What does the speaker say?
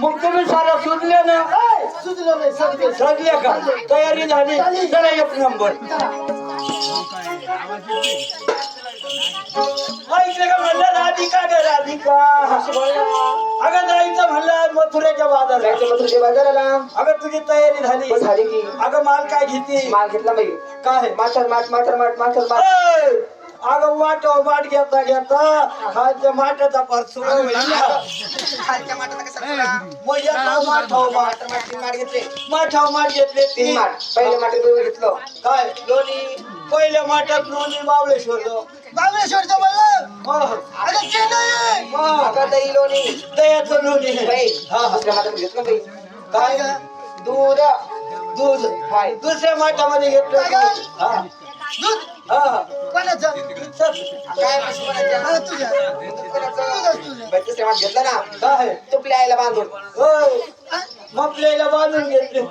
मग तुम्ही सारा सुचले ना? ए, सुचलं नाही सगळे का? तयारी झाली. चला एक नंबर. ऐकलं का म्हणलं? राधिका ग राधिका. अगं जायचं म्हणलं मथुरेच्या बाजारात जायचं तुझ्या बाजाराला. अगं तुझी तयारी झाली. झाली की. अगं माल काय घेते? माल घेतला बाई. काय? माटर माट माटर माट माटर माट ऐ, अगं वाट वाट घेता घेता खालच्या माठाचा पार सुरू. खालच्या माटाला कसा माठाव माठ घेतले. माठाव माठ घेतले तीन माट पहिले माटे दोन घेतलं. काय? लोणी. पहिल्या माठात लोणी मावळेश्वर बाबळेश्वरचं म्हणलं अगं ते नाही अगं दही लोणी. दयाचं लोणी. बाई हा हा. दुसऱ्या माटात घेतलं बाई काय? दूध. दूध. हाय दुसऱ्या माठामध्ये घेतलं दूध. हा. दूध. हा. घेतलं ना? तुपल्या आईला बांधून. होय मग प्लेला बांधून घेतले